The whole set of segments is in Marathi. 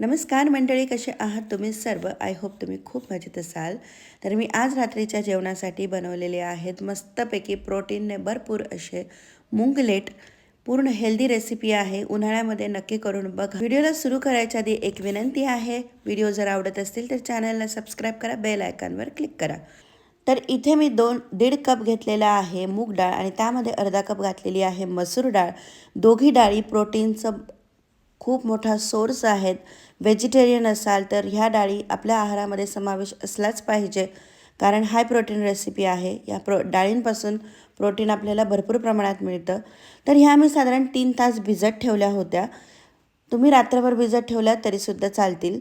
नमस्कार मंडळी कसे आहात तुम्ही सर्व? आय होप तुम्ही खूप मजेत असाल. तर मी आज रात्रीच्या जेवणासाठी बनवलेले आहेत मस्तपैकी प्रोटीनने भरपूर असे मुंगलेट. पूर्ण हेल्दी रेसिपी आहे. उन्हाळ्यामध्ये नक्की करून बघा. व्हिडिओला सुरू करायच्या आधी एक विनंती आहे. व्हिडिओ जर आवडत असतील तर चॅनलला सबस्क्राईब करा बेल आयकॉनवर क्लिक करा. तर इथे मी दोन दीड कप घेतलेला आहे मूग डाळ आणि त्यामध्ये अर्धा कप घातलेली आहे मसूर डाळ. दोघी डाळी प्रोटीनचं खूप मोठा सोर्स आहेत. व्हेजिटेरियन असाल तर ह्या डाळी आपल्या आहारामध्ये समावेश असलाच पाहिजे. कारण हाय प्रोटीन रेसिपी आहे. या प्रो डाळींपासून प्रोटीन आपल्याला भरपूर प्रमाणात मिळतं. तर ह्या मी साधारण तीन तास भिजत ठेवल्या होत्या. तुम्ही रात्रभर भिजत ठेवल्या तरीसुद्धा चालतील.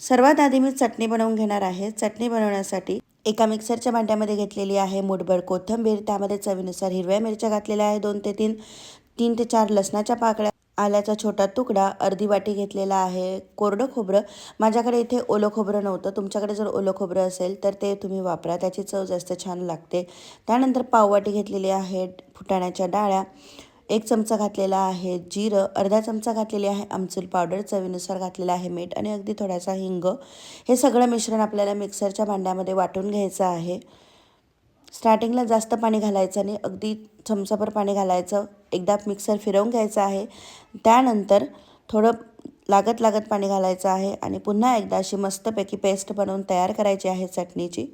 सर्वात आधी मी चटणी बनवून घेणार आहे. चटणी बनवण्यासाठी एका मिक्सरच्या भांड्यामध्ये घेतलेली आहे मुठभर कोथिंबीर. त्यामध्ये चवीनुसार हिरव्या मिरच्या घातलेल्या आहे दोन ते तीन तीन ते चार लसणाच्या पाकळ्या आल्याचा छोटा तुकडा अर्धी वाटी घेतलेला आहे. कोरडं खोबरं. माझ्याकडे इथे ओलं खोबरं नव्हतं. तुमच्याकडे जर ओलं खोबरं असेल तर ते तुम्ही वापरा. त्याची चव जास्त छान लागते. त्यानंतर पाववाटी घेतलेली आहे फुटाण्याच्या डाळ्या. एक चमचा घातलेला आहे जिरं. अर्धा चमचा घातलेली आहे आमचूर पावडर. चवीनुसार घातलेला आहे मीठ आणि अगदी थोडासा हिंग. हे सगळं मिश्रण आपल्याला मिक्सरच्या भांड्यामध्ये वाटून घ्यायचं आहे. स्टार्टिंगला जास्त पाणी घालायचं नाही अगदी चमचाभर पाणी घालायचं. एकदा मिक्सर फिरवून घ्यायचा आहे. त्यानंतर थोडं लागत लागत पाणी घालायचं आहे आणि पुन्हा एकदा अशी मस्तपैकी पेस्ट बनवून तयार करायची आहे चटणीची.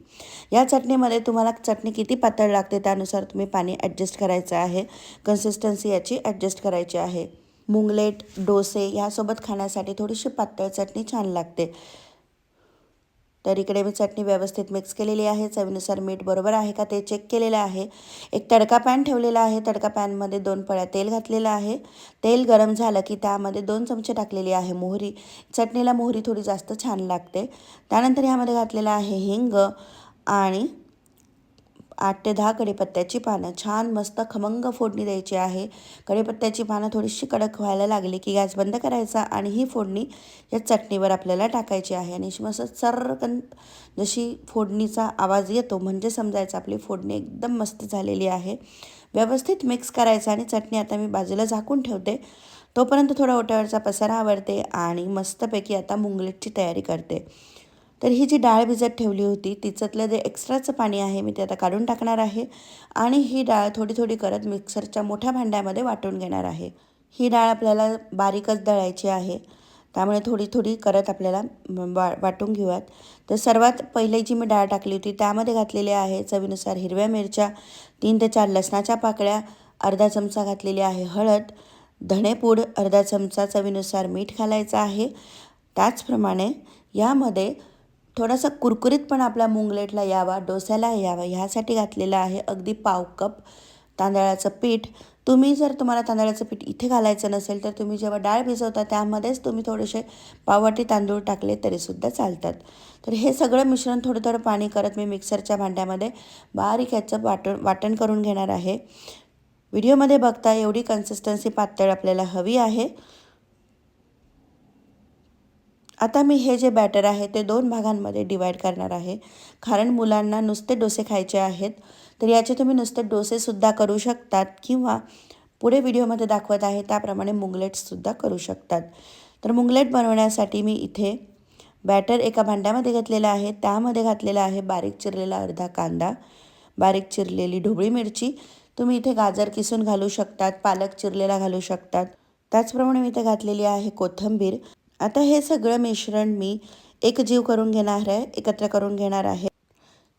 या चटणीमध्ये तुम्हाला चटणी किती पातळ लागते त्यानुसार तुम्ही पाणी ॲडजस्ट करायचं आहे. कन्सिस्टन्सी याची ॲडजस्ट करायची आहे. मुंगलेट डोसे ह्यासोबत खाण्यासाठी थोडीशी पातळ चटणी छान लागते. तर इकडे मी चटणी व्यवस्थित मिक्स केलेली आहे. चवीनुसार मीठ बरोबर आहे का ते चेक केलेलं आहे. एक तडका पॅन ठेवलेला आहे. तडका पॅनमध्ये दोन पळ्या तेल घातलेलं आहे. तेल गरम झालं की त्यामध्ये दोन चमचे टाकलेली आहे मोहरी. चटणीला मोहरी थोडी जास्त छान लागते. त्यानंतर ह्यामध्ये घातलेलं आहे हिंग आणि आठ ते दहा कढीपत्त्याची पानं. छान मस्त खमंग फोडणी द्यायची आहे. कढीपत्त्याची पानं थोडीशी कडक व्हायला लागली की गॅस बंद करायचा आणि ही फोडणी या चटणीवर आपल्याला टाकायची आहे. आणि मस्त चर्रकन जशी फोडणीचा आवाज येतो म्हणजे समजायचं आपली फोडणी एकदम मस्त झालेली आहे. व्यवस्थित मिक्स करायचं आणि चटणी आता मी बाजूला झाकून ठेवते. तोपर्यंत थोडा ओट्यावरचा पसारा आवडते आणि मस्तपैकी आता मुंगलेटची तयारी करते. तर ही जी डाळ भिजत ठेवली होती तिच्यातलं जे एक्स्ट्राचं पाणी आहे मी ते आता काढून टाकणार आहे. आणि ही डाळ थोडी थोडी करत मिक्सरच्या मोठ्या भांड्यामध्ये वाटून घेणार आहे. ही डाळ आपल्याला बारीकच दळायची आहे. त्यामुळे थोडी थोडी करत आपल्याला वा वाटून घेऊयात. तर सर्वात पहिले जी मी डाळ टाकली होती त्यामध्ये घातलेली आहे चवीनुसार हिरव्या मिरच्या तीन ते चार लसणाच्या पाकळ्या अर्धा चमचा घातलेली आहे हळद धणेपूड अर्धा चमचा चवीनुसार मीठ घालायचं आहे. त्याचप्रमाणे यामध्ये थोडासा कुरकुरीतपणा आपल्या मुंगलेटला यावा डोस्याला यावा ह्यासाठी घातलेला आहे अगदी पाव कप तांदळाचं पीठ. तुम्ही जर तुम्हाला तांदळाचं पीठ इथे घालायचं नसेल तर तुम्ही जेव्हा डाळ भिजवता त्यामध्येच तुम्ही थोडेसे पाववाटी तांदूळ टाकले तरीसुद्धा चालतात. तर हे सगळं मिश्रण थोडं थोडं पाणी करत मी मिक्सरच्या भांड्यामध्ये बारीक ह्याचं वाटण वाटण करून घेणार आहे. व्हिडिओमध्ये बघता एवढी कन्सिस्टन्सी पातळ आपल्याला हवी आहे. आता मी हे जे बॅटर आहे ते दोन भागांमध्ये डिवाईड करणार आहे. कारण मुलांना नुसते डोसे खायचे आहेत तर याचे तुम्ही नुसते डोसेसुद्धा करू शकतात किंवा पुढे व्हिडिओमध्ये दाखवत आहे त्याप्रमाणे मुंगलेट्ससुद्धा करू शकतात. तर मुंगलेट बनवण्यासाठी मी इथे बॅटर एका भांड्यामध्ये घेतलेलं आहे. त्यामध्ये घातलेला आहे बारीक चिरलेला अर्धा कांदा बारीक चिरलेली ढोबळी मिरची. तुम्ही इथे गाजर किसून घालू शकतात पालक चिरलेला घालू शकतात. त्याचप्रमाणे मी इथे घातलेली आहे कोथंबीर. आता हे सगळं मिश्रण मी एक जीव करून घेणार आहे एकत्र करून घेणार आहे.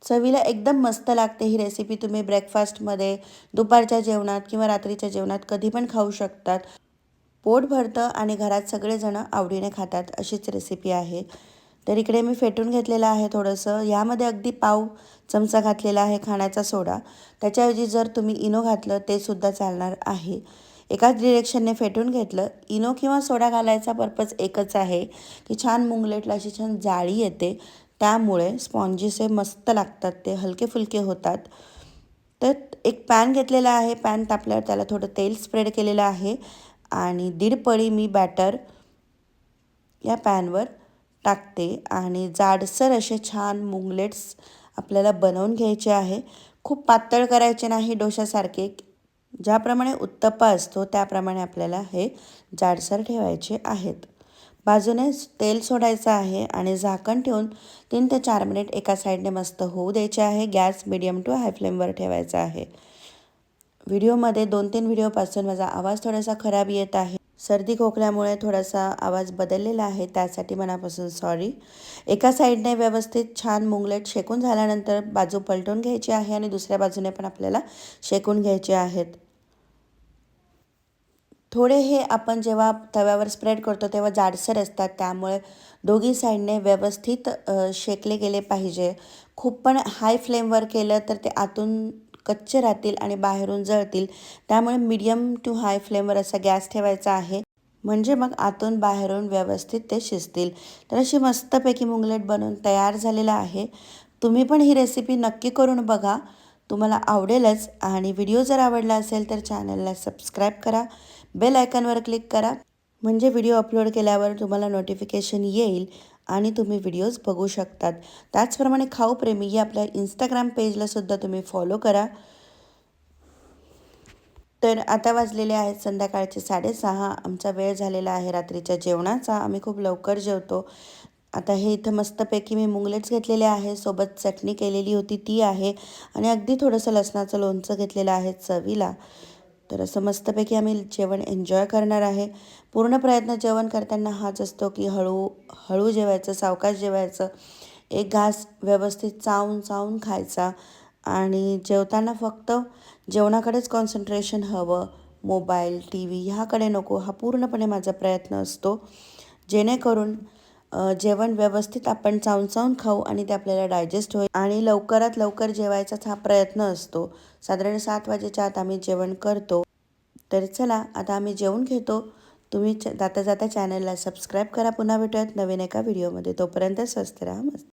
चवीला एकदम मस्त लागते ही रेसिपी तुम्ही ब्रेकफास्टमध्ये दुपारच्या जेवणात किंवा रात्रीच्या जेवणात कधी पण खाऊ शकतात. पोट भरतं आणि घरात सगळेजणं आवडीने खातात अशीच रेसिपी आहे. तर इकडे मी फेटून घेतलेलं आहे थोडंसं. यामध्ये अगदी पाव चमचा घातलेला आहे खाण्याचा सोडा. त्याच्याऐवजी जर तुम्ही इनो घातलं ते सुद्धा चालणार आहे. एकाच डिरेक्शनने फेटून घेतलं. इनो किंवा सोडा घालायचा पर्पज एकच आहे की छान मुंगलेटला अशी छान जाळी येते. त्यामुळे स्पॉन्जीसे मस्त लागतात ते हलके फुलके होतात. तर एक पॅन घेतलेला आहे पॅन तापल्यावर त्याला थोडं तेल स्प्रेड केलेलं आहे. आणि दीड पळी मी बॅटर या पॅनवर टाकते. आणि जाडसर असे छान मुंगलेट्स आपल्याला बनवून घ्यायचे आहे. खूप पातळ करायचे नाही डोशासारखे. ज्याप्रमाणे उत्तप्पा असतो त्याप्रमाणे आपल्याला हे जाडसर ठेवायचे आहेत. बाजूने तेल सोडायचं आहे आणि झाकण ठेवून तीन ते चार मिनिट एका साईडने मस्त होऊ द्यायचे आहे. गॅस मिडियम टू हाय फ्लेमवर ठेवायचा आहे. व्हिडिओमध्ये दोन तीन व्हिडिओपासून माझा आवाज थोडासा खराब येत आहे. सर्दी खोकल्यामुळे थोडासा आवाज बदललेला आहे त्यासाठी मनापासून सॉरी एका साईडने व्यवस्थित छान मुंगलेट शेकून झाल्यानंतर बाजू पलटून घ्यायची आहे आणि दुसऱ्या बाजूने पण आपल्याला शेकून घ्यायचे आहेत. थोडे हे आपण जेव्हा तव्यावर स्प्रेड करतो तेव्हा जाडसर असतात त्यामुळे दोघी साईडने व्यवस्थित शेकले गेले पाहिजे. खूप पण हाय फ्लेमवर केलं तर ते आतून कच्चे राहतील आणि बाहेरून जळतील. त्यामुळे मीडियम टू हाय फ्लेमवर असा गॅस ठेवायचा आहे. म्हणजे मग आतून बाहेरून व्यवस्थित ते शिजतील. तर अशी मस्तपैकी मुंगलेट बनवून तयार झालेला आहे. तुम्ही पण ही रेसिपी नक्की करून बघा. तुम्हाला आवडेलच. आणि व्हिडिओ जर आवडला असेल तर चॅनलला सबस्क्राईब करा. बेल आयकनवर क्लिक करा. म्हणजे व्हिडिओ अपलोड केल्यावर तुम्हाला नोटिफिकेशन येईल. आणि तुम्ही व्हिडिओज बघू शकतात. त्याचप्रमाणे खाऊप्रेमी या आपल्या इंस्टाग्राम पेजलासुद्धा तुम्ही फॉलो करा. तर आता वाजलेले आहेत संध्याकाळचे साडेसहा. आमचा वेळ झालेला आहे रात्रीच्या जेवणाचा. आम्ही खूप लवकर जेवतो. आता हे इथं मस्तपैकी मी मुंगलेट्स घेतलेले आहे. सोबत चटणी केलेली होती ती आहे. आणि अगदी थोडंसं लसणाचं लोणचं घेतलेलं आहे चवीला. तर असं मस्तपैकी आम्ही जेवण एन्जॉय करणार आहे. पूर्ण प्रयत्न जेवण करताना हाच असतो की हळू हळू जेवायचं सावकाश जेवायचं. एक घास व्यवस्थित चावून चावून खायचा आणि जेवताना फक्त जेवणाकडेच कॉन्सन्ट्रेशन हवं. मोबाईल टी व्ही ह्याकडे नको. हा पूर्णपणे माझा प्रयत्न असतो. जेणेकरून जेवण व्यवस्थित आपण चावून चावून खाऊ आणि ते आपल्याला डायजेस्ट होईल. आणि लवकरात लवकर जेवायचाच हा प्रयत्न असतो. साधारण सात वाजेच्या आत आम्ही जेवण करतो. तर चला आता आम्ही जेवून घेतो. तुम्ही जाता जाता चॅनलला सबस्क्राईब करा. पुन्हा भेटूयात नवीन एका व्हिडिओमध्ये तोपर्यंत स्वस्त राहा मस्त.